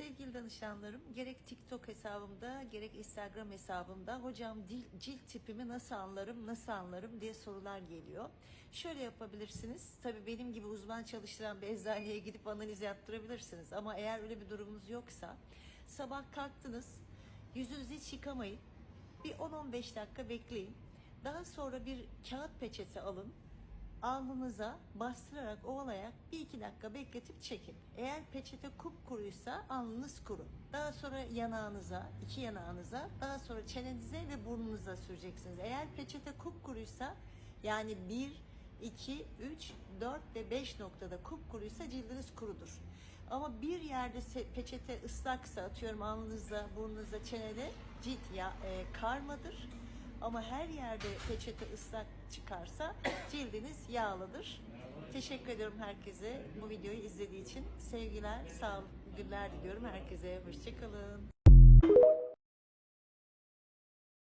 Sevgili danışanlarım, gerek TikTok hesabımda, gerek Instagram hesabımda hocam dil, cilt tipimi nasıl anlarım, nasıl anlarım diye sorular geliyor. Şöyle yapabilirsiniz. Tabii benim gibi uzman çalıştıran bir eczaneye gidip analiz yaptırabilirsiniz. Ama eğer öyle bir durumunuz yoksa sabah kalktınız, yüzünüzü hiç yıkamayın. Bir 10-15 dakika bekleyin. Daha sonra bir kağıt peçete alın alnınıza bastırarak ovalayarak bir iki dakika bekletip çekin. Eğer peçete kupkuruysa alnınız kuru. Daha sonra yanağınıza, iki yanağınıza, daha sonra çenenize ve burnunuza süreceksiniz. Eğer peçete kupkuruysa yani 1, 2, 3, 4 ve 5 noktada kupkuruysa cildiniz kurudur. Ama bir yerde peçete ıslaksa atıyorum alnınızda, burnunuzda, çenede cilt ya, e, karmadır. Ama her yerde peçete ıslak çıkarsa cildiniz yağlıdır. Teşekkür ediyorum herkese bu videoyu izlediği için. Sevgiler, sağlıklı günler diliyorum herkese. Hoşçakalın.